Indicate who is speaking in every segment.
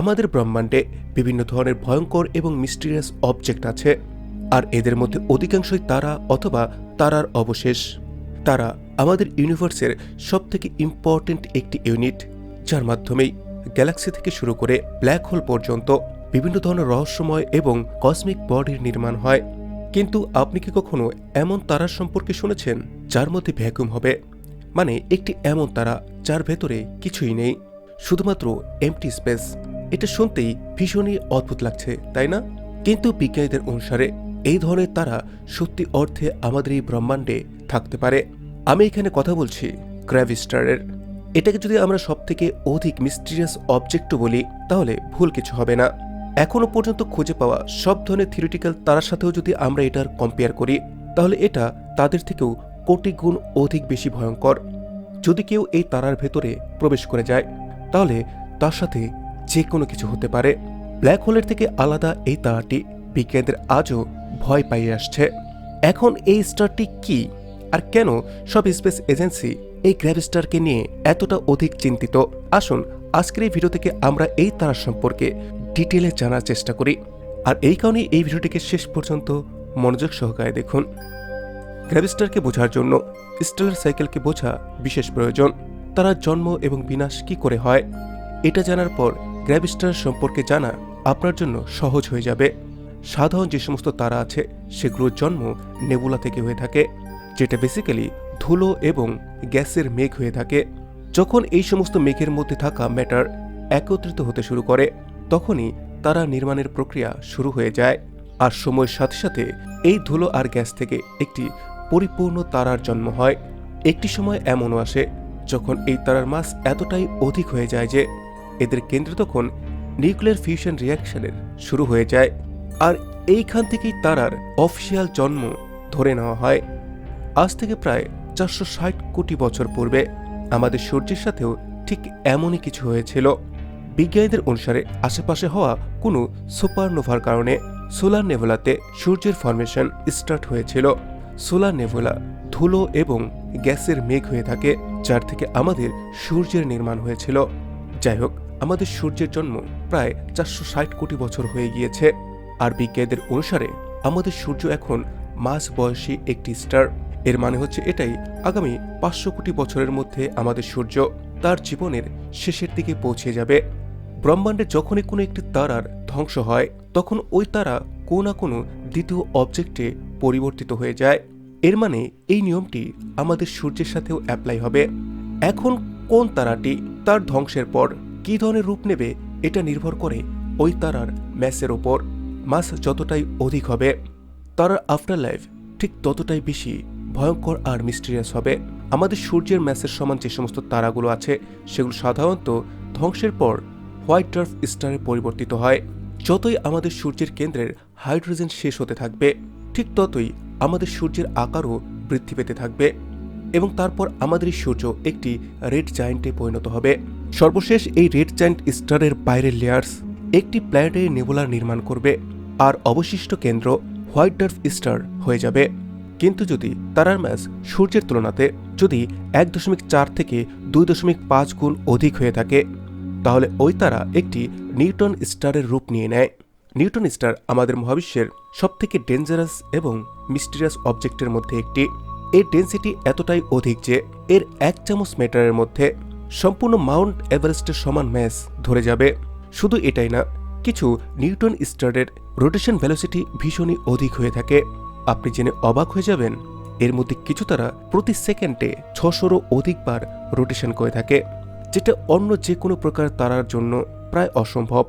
Speaker 1: আমাদের ব্রহ্মাণ্ডে বিভিন্ন ধরনের ভয়ঙ্কর এবং মিস্টিরিয়াস অবজেক্ট আছে, আর এদের মধ্যে অধিকাংশই তারা অথবা তারার অবশেষ। তারা আমাদের ইউনিভার্সের সবথেকে ইম্পর্ট্যান্ট একটি ইউনিট যার মাধ্যমেই গ্যালাক্সি থেকে শুরু করে ব্ল্যাক হোল পর্যন্ত বিভিন্ন ধরনের রহস্যময় এবং কসমিক বডির নির্মাণ হয়। কিন্তু আপনি কি কখনো এমন তারার সম্পর্কে শুনেছেন, যার মধ্যে ভ্যাকুম হবে? মানে একটি এমন তারা, যার ভেতরে কিছুই নেই, শুধুমাত্র এমটি স্পেস এটা শুনতেই ভীষণই অদ্ভুত লাগছে, তাই না? কিন্তু বিজ্ঞানীদের অনুসারে এই ধরনের তারা সত্যি অর্থে আমাদের এই ব্রহ্মাণ্ডে থাকতে পারে। আমি এখানে কথা বলছি গ্র্যাভিস্টারের। এটাকে যদি আমরা সবথেকে অধিক মিস্টিরিয়াস অবজেক্টও বলি, তাহলে ভুল কিছু হবে না। এখনও পর্যন্ত খুঁজে পাওয়া সব ধরনের থিওরিটিক্যাল তারার সাথেও যদি আমরা এটার কম্পেয়ার করি, তাহলে এটা তাদের থেকেও কোটি গুণ অধিক বেশি ভয়ঙ্কর। যদি কেউ এই তারার ভেতরে প্রবেশ করে যায়, তাহলে তার সাথে যে কোনো কিছু হতে পারে। ব্ল্যাক হোলের থেকে আলাদা এই তারাটি বিজ্ঞানীদের আজও ভয় পাইয়ে আসছে। এখন এই স্টারটি কি আর কেন সব স্পেস এজেন্সি এই গ্র্যাভিস্টারকে নিয়ে এতটা অধিক চিন্তিত? আসুন আজকের এই ভিডিও থেকে আমরা এই তারা সম্পর্কে ডিটেলে জানার চেষ্টা করি। আর এই কারণেই এই ভিডিওটিকে শেষ পর্যন্ত মনোযোগ সহকারে দেখুন। গ্র্যাভিস্টারকে বোঝার জন্য স্টেলার সাইকেলকে বোঝা বিশেষ প্রয়োজন। তারা জন্ম এবং বিনাশ কি করে হয়, এটা জানার পর গ্র্যাভিস্টার সম্পর্কে জানা আপনার জন্য সহজ হয়ে যাবে। সাধারণ যে সমস্ত তারা আছে, সেগুলোর জন্ম নেবুলা থেকে হয়ে থাকে, যেটা বেসিক্যালি ধুলো এবং গ্যাসের মেঘ হয়ে থাকে। যখন এই সমস্ত মেঘের মধ্যে থাকা ম্যাটার একত্রিত হতে শুরু করে, তখনই তারা নির্মাণের প্রক্রিয়া শুরু হয়ে যায়। আর সময়ের সাথে সাথে এই ধুলো আর গ্যাস থেকে একটি পরিপূর্ণ তারার জন্ম হয়। একটি সময় এমনও আসে, যখন এই তারার মাস এতটাই অধিক হয়ে যায় যে এদের কেন্দ্রে তখন নিউক্লিয়ার ফিউশন রিয়াকশনের শুরু হয়ে যায়, আর এইখান থেকেই তারার অফিসিয়াল জন্ম ধরে নেওয়া হয়। আজ থেকে প্রায় চারশো ষাট কোটি বছর পূর্বে আমাদের সূর্যের সাথেও ঠিক এমনই কিছু হয়েছিল। বিজ্ঞানীদের অনুসারে আশেপাশে হওয়া কোনো সুপারনোভার কারণে সোলার নেভুলাতে সূর্যের ফরমেশন স্টার্ট হয়েছিল। সোলার নেভোলা ধুলো এবং গ্যাসের মেঘ হয়ে থাকে, যার থেকে আমাদের সূর্যের নির্মাণ হয়েছিল। যাই হোক আমাদের সূর্যের জন্ম প্রায় চারশো ষাট কোটি বছর হয়ে গিয়েছে, আর বিজ্ঞানীদের অনুসারে আমাদের সূর্য এখন মাস বয়সী একটি স্টার। এর মানে হচ্ছে এটাই, আগামী পাঁচশো কোটি বছরের মধ্যে আমাদের সূর্য তার জীবনের শেষের দিকে পৌঁছে যাবে। ব্রহ্মাণ্ডে যখনই কোনো একটি তারার ধ্বংস হয়, তখন ওই তারা কোনো না কোনো দ্বিতীয় অবজেক্টে পরিবর্তিত হয়ে যায়। এর মানে এই নিয়মটি আমাদের সূর্যের সাথেও অ্যাপ্লাই হবে। এখন কোন তারাটি তার ধ্বংসের পর কী ধরনের রূপ নেবে এটা নির্ভর করে ওই তারার ম্যাসের ওপর মাস যতটাই অধিক হবে তারার আফটার লাইফ ঠিক ততটাই বেশি ভয়ঙ্কর আর মিস্টিরিয়াস হবে। আমাদের সূর্যের ম্যাসের সমান যে সমস্ত তারাগুলো আছে, সেগুলো সাধারণত ধ্বংসের পর হোয়াইট ডার্ফ স্টারে পরিবর্তিত হয়। যতই আমাদের সূর্যের কেন্দ্রের হাইড্রোজেন শেষ হতে থাকবে, ঠিক ততই আমাদের সূর্যের আকারও বৃদ্ধি পেতে থাকবে। এবং তারপর আমাদের সূর্য একটি রেড জায়েন্টে পরিণত হবে। সর্বশেষ এই রেড জায়েন্ট স্টারের বাইরের লেয়ার্স একটি প্ল্যানেটারি নেবুলার নির্মাণ করবে। আর অবশিষ্ট কেন্দ্র হোয়াইট ডার্ফ স্টার হয়ে যাবে। কিন্তু যদি তারার ম্যাস সূর্যের তুলনাতে যদি এক দশমিক চার থেকে দুই দশমিক পাঁচ গুণ অধিক হয়ে থাকে, তাহলে ওই তারা একটি নিউটন স্টারের রূপ নিয়ে নেয়। নিউটন স্টার আমাদের মহাবিশ্বের সবথেকে ডেঞ্জারাস এবং মিস্টিরিয়াস অবজেক্টের মধ্যে একটি। এর ডেন্সিটি এতটাই অধিক যে এর এক চামচ মেটারের মধ্যে সম্পূর্ণ মাউন্ট এভারেস্টের সমান ম্যাস ধরে যাবে। শুধু এটাই না, কিছু নিউটন স্টারের রোটেশন ভ্যালোসিটি ভীষণই অধিক হয়ে থাকে। আপনি জেনে অবাক হয়ে যাবেন, এর মধ্যে কিছু তারা প্রতি সেকেন্ডে ছশোরও অধিকবার রোটেশন করে থাকে, যেটা অন্য যে কোনো প্রকার তারার জন্য প্রায় অসম্ভব।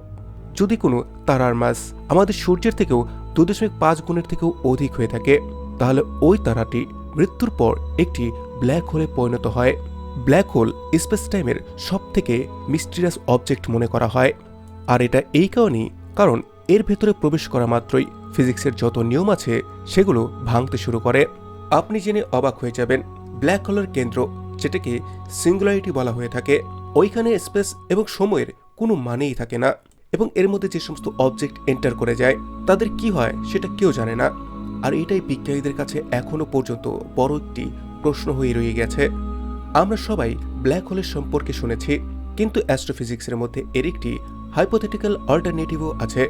Speaker 1: যদি কোনো তারার মাস আমাদের সূর্যের থেকেও দু দশমিক পাঁচ গুণের থেকেও অধিক হয়ে থাকে, তাহলে ওই তারাটি মৃত্যুর পর একটি ব্ল্যাক হোলে পরিণত হয়। ব্ল্যাক হোল স্পেস টাইমের সব থেকে মিস্টিরিয়াস অবজেক্ট মনে করা হয়। আর এটা এই কারণেই, কারণ এর ভেতরে প্রবেশ করা মাত্রই ফিজিক্সের যত নিয়ম আছে, সেগুলো ভাঙতে শুরু করে। আপনি জেনে অবাক হয়ে যাবেন, ব্ল্যাক হোলের কেন্দ্র, যেটাকে সিঙ্গুলারিটি বলা হয়ে থাকে, ওইখানে স্পেস এবং সময়ের কোনো মানেই থাকে না। এবং এর মধ্যে যে সমস্ত অবজেক্ট এন্টার করে যায়, তাদের কি হয় সেটা কেউ জানে না। আর এটাই বিজ্ঞানীদের কাছে এখনও পর্যন্ত বড় একটি প্রশ্ন হয়ে রয়ে গেছে। আমরা সবাই ব্ল্যাক হোলের সম্পর্কে শুনেছি, কিন্তু অ্যাস্ট্রোফিজিক্সের মধ্যে এর একটি হাইপোথেটিক্যাল অল্টারনেটিভও আছে,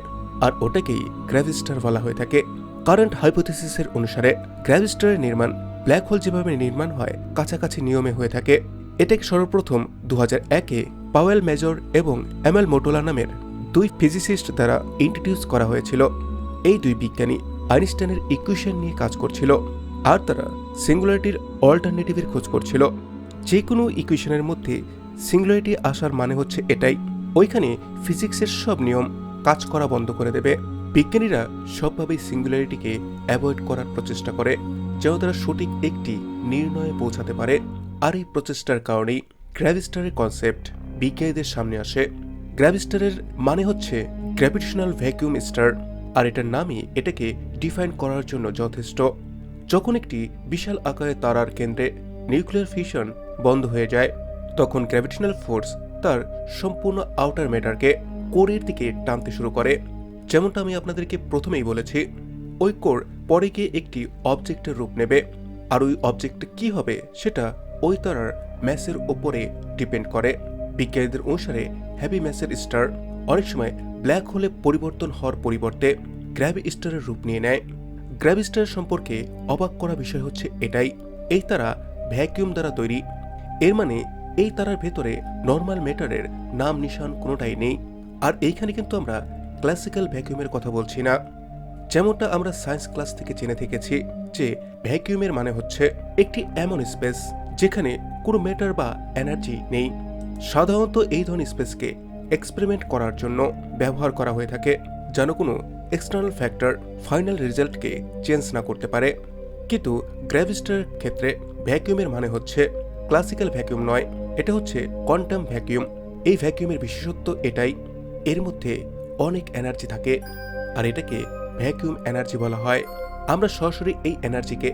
Speaker 1: আর ওটাকেই গ্র্যাভিস্টার বলা হয়ে থাকে। কারেন্ট হাইপোথেসিসের অনুসারে গ্র্যাভিস্টারের নির্মাণ ব্ল্যাক হোল যেভাবে নির্মাণ হয়, কাছাকাছি নিয়মে হয়ে থাকে। এটাকে সর্বপ্রথম দু হাজার একে পাওয়েল মেজর এবং এমএল মোটোলা নামের দুই ফিজিসিস্ট দ্বারা ইন্ট্রোডিউস করা হয়েছিল। এই দুই বিজ্ঞানী আইনস্টাইনের ইকুয়েশন নিয়ে কাজ করছিল, আর তারা সিঙ্গুলারিটির অল্টারনেটিভের খোঁজ করছিল। যে কোনো ইকুয়েশনের মধ্যে সিঙ্গুলারিটি আসার মানে হচ্ছে এটাই। ওইখানে ফিজিক্সের সব নিয়ম কাজ করা বন্ধ করে দেবে। বিজ্ঞানীরা সবভাবেই সিঙ্গুলারিটিকে অ্যাভয়েড করার প্রচেষ্টা করে, যেন তারা সঠিক একটি নির্ণয়ে পৌঁছাতে পারে। আর এই প্রচেষ্টার কারণেই গ্র্যাভিস্টারের কনসেপ্ট বিজ্ঞানীদের সামনে আসে। গ্র্যাভিস্টারের মানে হচ্ছে গ্র্যাভিটেশনাল ভ্যাকিউম স্টার আর এটার নামই এটাকে ডিফাইন করার জন্য যথেষ্ট। যখন একটি বিশাল আকারের তারার কেন্দ্রে নিউক্লিয়ার ফিশন বন্ধ হয়ে যায়, তখন গ্র্যাভিটেশনাল ফোর্স তার সম্পূর্ণ আউটার ম্যাটারকে কোরের দিকে টানতে শুরু করে। যেমনটা আমি আপনাদেরকে প্রথমেই বলেছি, ওই কোর পরে গিয়ে একটি অবজেক্টের রূপ নেবে। আর ওই অবজেক্ট কি হবে সেটা ওই তারার ম্যাসের ওপরে ডিপেন্ড করে। বিজ্ঞানীদের অনুসারে হ্যাভি ম্যাসের স্টার অনেক সময় ব্ল্যাক হোলে পরিবর্তন হওয়ার পরিবর্তে গ্র্যাভি স্টারের রূপ নিয়ে নেয়। গ্র্যাভি স্টার সম্পর্কে অবাক করা বিষয় হচ্ছে এটাই। এই তারা ভ্যাকিউম দ্বারা তৈরি। এর মানে এই তারার ভেতরে নর্মাল ম্যাটারের নাম নিশান কোনোটাই নেই। আর এইখানে কিন্তু আমরা ক্লাসিক্যাল ভ্যাকিউমের কথা বলছি না। যেমনটা আমরা সায়েন্স ক্লাস থেকে জেনে থেকেছি যে ভ্যাকিউমের মানে হচ্ছে একটি এমন স্পেস যেখানে কোনো ম্যাটার বা এনার্জি নেই। সাধারণত এই ধরনের স্পেসকে এক্সপেরিমেন্ট করার জন্য ব্যবহার করা হয়ে থাকে, যেন কোনো এক্সটার্নাল ফ্যাক্টর ফাইনাল রেজাল্টকে চেঞ্জ না করতে পারে। কিন্তু গ্র্যাভিস্টার ক্ষেত্রে ভ্যাকিউমের মানে হচ্ছে ক্লাসিক্যাল ভ্যাকিউম নয়, এটা হচ্ছে কোয়ান্টাম ভ্যাকিউম এই ভ্যাকিউমের বিশেষত্ব এটাই, এর মধ্যে অনেক এনার্জি থাকে, আর এটাকে ভ্যাকিউম এনার্জি বলা হয়। আমরা সরাসরি এই এনার্জিকে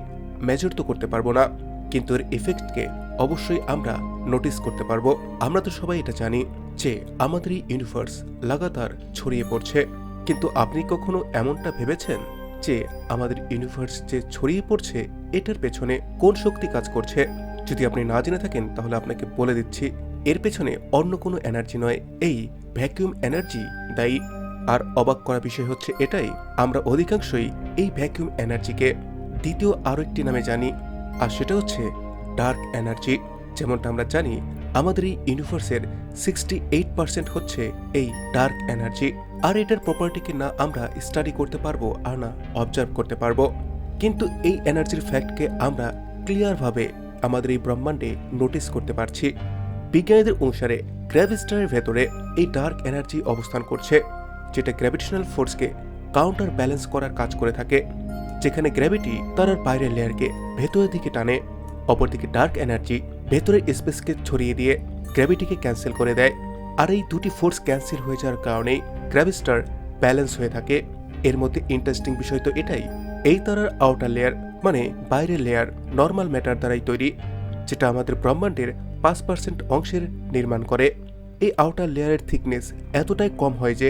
Speaker 1: মেজার তো করতে পারব না, কিন্তু এর ইফেক্টকে অবশ্যই আমরা নোটিস করতে পারব। আমরা তো সবাই এটা জানি। যে আমাদের ইউনিভার্স লাগাতার ছড়িয়ে পড়ছে। কিন্তু আপনি কখনো এমনটা ভেবেছেন যে আমাদের ইউনিভার্স যে ছড়িয়ে পড়ছে, এটার পেছনে কোন শক্তি কাজ করছে? যদি আপনি না জেনে থাকেন, তাহলে আপনাকে বলে দিচ্ছি, এর পেছনে অন্য কোনো এনার্জি নয়, এই ভ্যাকিউম এনার্জি দায়ী। আর অবাক করা বিষয় হচ্ছে এটাই, আমরা অধিকাংশই এই ভ্যাকিউম এনার্জিকে দ্বিতীয় আরও একটি নামে জানি, আর সেটা হচ্ছে ডার্ক এনার্জি যেমনটা আমরা জানি আমাদের এই ইউনিভার্সের সিক্সটি এইট পার্সেন্ট হচ্ছে এই ডার্ক এনার্জি আর এটার প্রপার্টিকে না আমরা স্টাডি করতে পারব আর না অবজার্ভ করতে পারব। কিন্তু এই এনার্জির ফ্যাক্টকে আমরা ক্লিয়ারভাবে আমাদের এই ব্রহ্মাণ্ডে নোটিস করতে পারছি। বিজ্ঞানীদের অনুসারে গ্র্যাভিস্টারের ভেতরে এই ডার্ক এনার্জি অবস্থান করছে, যেটা গ্র্যাভিটেশনাল ফোর্সকে কাউন্টার ব্যালেন্স করার কাজ করে থাকে, যেখানে গ্র্যাভিটি তার বাইরের লেয়ারকে ভেতরের দিকে টানে, অপরদিকে ডার্ক এনার্জি ভেতরের স্পেসকে ছড়িয়ে দিয়ে গ্র্যাভিটিকে ক্যান্সেল করে দেয়। আর এই দুটি ফোর্স ক্যান্সেল হয়ে যাওয়ার কারণে গ্র্যাভিস্টার ব্যালেন্স হয়ে থাকে। এর মধ্যে ইন্টারেস্টিং বিষয় তো এটাই, এই তারার আউটার লেয়ার মানে বাইরের লেয়ার নর্মাল ম্যাটার দ্বারাই তৈরি, যেটা আমাদের ব্রহ্মাণ্ডের পাঁচ পার্সেন্ট অংশের নির্মাণ করে। এই আউটার লেয়ারের থিকনেস এতটাই কম হয় যে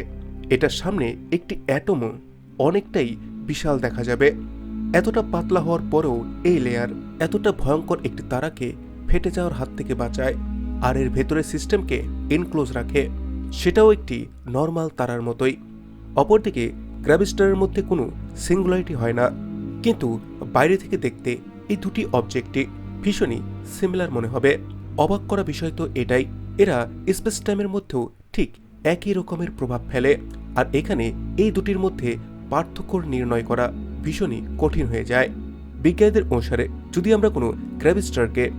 Speaker 1: এটার সামনে একটি অ্যাটমও অনেকটাই বিশাল দেখা যাবে। এতটা পাতলা হওয়ার পরেও এই লেয়ার এতটা ভয়ঙ্কর একটি তারাকে ফেটে যাওয়ার হাত থেকে বাঁচায় আর এর ভেতরের সিস্টেমকে এনক্লোজ রাখে। সেটাও একটি নর্মাল তারার মতোই। অপরদিকে গ্র্যাভিস্টারের মধ্যে কোনো সিঙ্গুলারিটি হয় না। কিন্তু বাইরে থেকে দেখতে এই দুটি অবজেক্টই ভীষণই সিমিলার মনে হবে। অবাক করা বিষয় তো এটাই, এরা স্পেস টাইমের মধ্যেও ঠিক একই রকমের প্রভাব ফেলে আর এখানে এই দুটির মধ্যে পার্থক্য নির্ণয় করা ভীষণই কঠিন হয়ে যায়। বিজ্ঞানীদের অনুসারে যদি আমরা কোনো গ্র্যাভিস্টারকে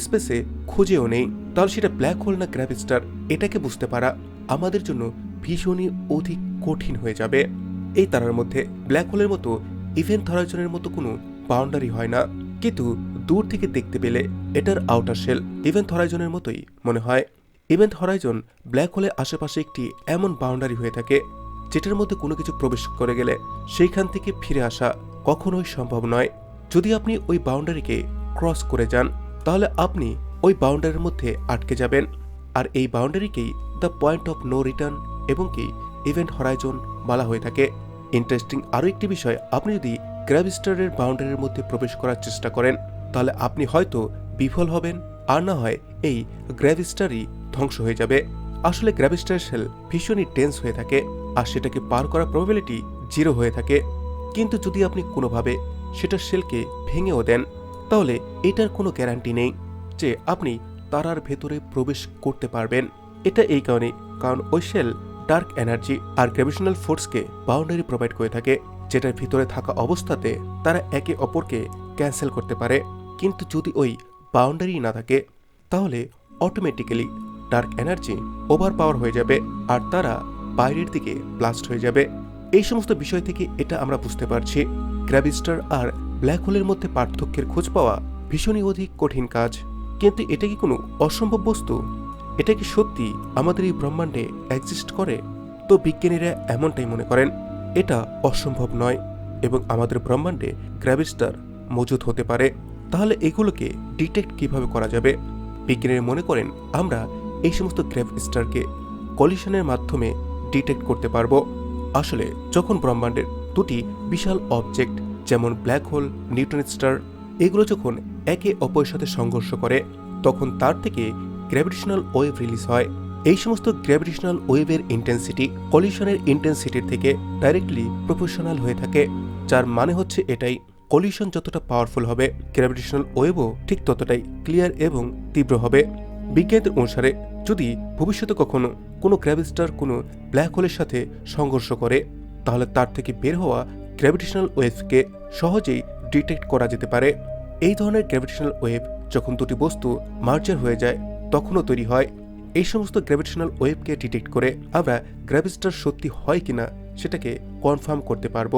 Speaker 1: স্পেসে খুঁজেও নেই। তাহলে সেটা ব্ল্যাক হোল না গ্র্যাভিস্টার এটাকে বুঝতে পারা আমাদের জন্য ভীষণই অধিক কঠিন হয়ে যাবে। এই তারার মধ্যে ব্ল্যাক হোলের মতো ইভেন্ট হরাইজনের মতো কোনো বাউন্ডারি হয় না। কিন্তু দূর থেকে দেখতে পেলে এটার আউটার শেল ইভেন্ট হরাইজনের মতোই মনে হয়। ইভেন্ট হরাইজন ব্ল্যাক হোলের আশেপাশে একটি এমন বাউন্ডারি হয়ে থাকে, যেটার মধ্যে কোনো কিছু প্রবেশ করে গেলে সেইখান থেকে ফিরে আসা কখনোই সম্ভব নয়। যদি আপনি ওই বাউন্ডারিকে ক্রস করে যান তাহলে আপনি ওই বাউন্ডারির মধ্যে আটকে যাবেন। আর এই বাউন্ডারিকেই the point of no return এবং কি ইভেন্ট হরাইজন বলা হয়ে থাকে। ইন্টারেস্টিং আরও একটি বিষয়, আপনি যদি গ্র্যাভিস্টারের বাউন্ডারির মধ্যে প্রবেশ করার চেষ্টা করেন, তাহলে আপনি হয়তো বিফল হবেন, আর না হয় এই গ্র্যাভিস্টারই ধ্বংস হয়ে যাবে। আসলে গ্র্যাভিস্টার শেল ভীষণই টেন্স হয়ে থাকে, আর সেটাকে পার করার প্রবাবিলিটি জিরো হয়ে থাকে। কিন্তু যদি আপনি কোনোভাবে সেটা শেলকে ভেঙেও দেন তাহলে এটার কোনো গ্যারান্টি নেই যে আপনি তারার ভেতরে প্রবেশ করতে পারবেন। এটা এই কারণে, কারণ ওই শেল ডার্ক এনার্জি আর গ্র্যাভিশনাল ফোর্সকে বাউন্ডারি প্রোভাইড করে থাকে। যেটার ভিতরে থাকা অবস্থাতে তারা একে অপরকে ক্যান্সেল করতে পারে। কিন্তু যদি ওই বাউন্ডারি না থাকে, তাহলে automatically dark energy over power হয়ে যাবে আর তারা বাইরের দিকে ব্লাস্ট হয়ে যাবে। এই সমস্ত বিষয় থেকে এটা আমরা বুঝতে পারছি। গ্র্যাভিস্টার আর ব্ল্যাক হোলের মধ্যে পার্থক্যের খোঁজ পাওয়া ভীষণই অধিক কঠিন কাজ। কিন্তু এটা কি কোনো অসম্ভব বস্তু? এটা কি সত্যি আমাদের এই ব্রহ্মাণ্ডে এক্সিস্ট করে? তো বিজ্ঞানীরা এমনটাই মনে করেন, এটা অসম্ভব নয় এবং আমাদের ব্রহ্মাণ্ডে গ্র্যাভিস্টার মজুদ হতে পারে। তাহলে এগুলোকে ডিটেক্ট কীভাবে করা যাবে? বিজ্ঞানীরা মনে করেন, আমরা এই সমস্ত গ্র্যাভিস্টারকে কলিশনের মাধ্যমে ডিটেক্ট করতে পারব। আসলে যখন ব্রহ্মাণ্ডের দুটি বিশাল অবজেক্ট যেমন ব্ল্যাক হোল নিউটন স্টার এগুলো যখন একে অপরের সাথে সংঘর্ষ করে, তখন তার থেকে গ্র্যাভিটেশনাল ওয়েভ রিলিজ হয়। এই সমস্ত গ্র্যাভিটেশনাল ওয়েভের ইন্টেন্সিটি কলিশনের ইন্টেন্সিটির থেকে ডাইরেক্টলি প্রফেশনাল হয়ে থাকে, যার মানে হচ্ছে এটাই কলিশন যতটা পাওয়ারফুল হবে গ্র্যাভিটেশনাল ওয়েভও ঠিক ততটাই ক্লিয়ার এবং তীব্র হবে। বিজ্ঞানীদের অনুসারে, যদি ভবিষ্যতে কখনো কোনো গ্র্যাভিস্টার কোনো ব্ল্যাক হোলের সাথে সংঘর্ষ করে, তাহলে তার থেকে বের হওয়া গ্র্যাভিটেশনাল ওয়েভকে সহজেই ডিটেক্ট করা যেতে পারে। এই ধরনের গ্র্যাভিটেশনাল ওয়েভ যখন দুটি বস্তু মার্জার হয়ে যায়, তখনও তৈরি হয়। এই সমস্ত গ্র্যাভিটেশনাল ওয়েভকে ডিটেক্ট করে আমরা গ্র্যাভিস্টার সত্যি হয় কিনা সেটাকে কনফার্ম করতে পারব।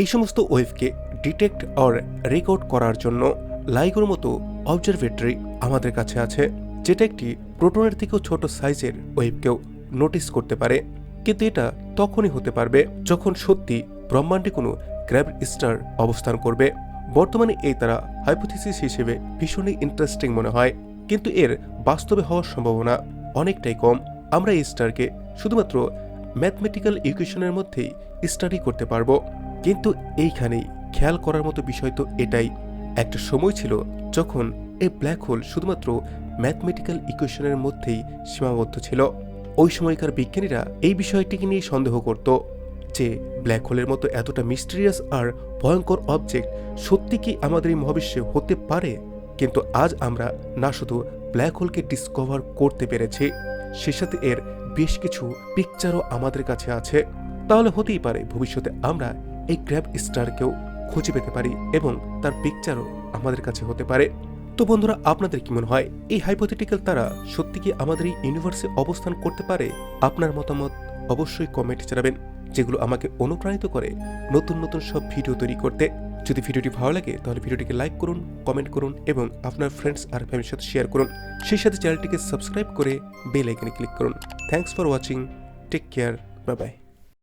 Speaker 1: এই সমস্ত ওয়েভকে ডিটেক্ট আর রেকর্ড করার জন্য লাইগোর মতো অবজারভেটরি আমাদের কাছে আছে, যেটা একটি প্রোটনের থেকেও ছোট সাইজের ওয়েভকেও নোটিস করতে পারে। কিন্তু এটা তখনই হতে পারবে যখন সত্যি ব্রহ্মাণ্ডে কোনো গ্র্যাভ স্টার অবস্থান করবে। বর্তমানে এই তারা হাইপোথিসিস হিসেবে ভীষণই ইন্টারেস্টিং মনে হয়, কিন্তু এর বাস্তবে হওয়ার সম্ভাবনা অনেকটাই কম। আমরা এই স্টারকে শুধুমাত্র ম্যাথমেটিক্যাল ইকুয়েশনের মধ্যেই স্টাডি করতে পারব। কিন্তু এইখানেই খেয়াল করার মতো বিষয় তো এটাই। একটা সময় ছিল যখন এই ব্ল্যাক হোল শুধুমাত্র ম্যাথমেটিক্যাল ইকুয়েশনের মধ্যেই সীমাবদ্ধ ছিল। ওই সময়কার বিজ্ঞানীরা এই বিষয়টিকে নিয়ে সন্দেহ করত। যে ব্ল্যাক হোলের মতো এতটা মিস্টিরিয়াস আর ভয়ঙ্কর অবজেক্ট সত্যি কি আমাদের এই মহাবিশ্বে হতে পারে? কিন্তু আজ আমরা না শুধু ব্ল্যাক হোলকে ডিসকভার করতে পেরেছি, সে সাথে এর বেশ কিছু পিকচারও আমাদের কাছে আছে। তাহলে হতেই পারে ভবিষ্যতে আমরা এই গ্র্যাব স্টারকেও খুঁজে পেতে পারি এবং তার পিকচারও আমাদের কাছে হতে পারে। তো বন্ধুরা, আপনাদের কি মনে হয় এই হাইপোথেটিক্যাল তারা সত্যি কি আমাদের এই ইউনিভার্সে অবস্থান করতে পারে? আপনার মতামত অবশ্যই কমেন্টে জানাবেন। যেগুলো আমাকে অনুপ্রাণিত করে নতুন নতুন সব ভিডিও তৈরি করতে। যদি ভিডিওটি ভালো লাগে, তাহলে ভিডিওটিকে লাইক করুন কমেন্ট করুন এবং আপনার ফ্রেন্ডস আর ফ্যামিলির সাথে শেয়ার করুন। সেই সাথে চ্যানেলটিকে সাবস্ক্রাইব করে বেল আইকনে ক্লিক করুন। Thanks for watching take care bye bye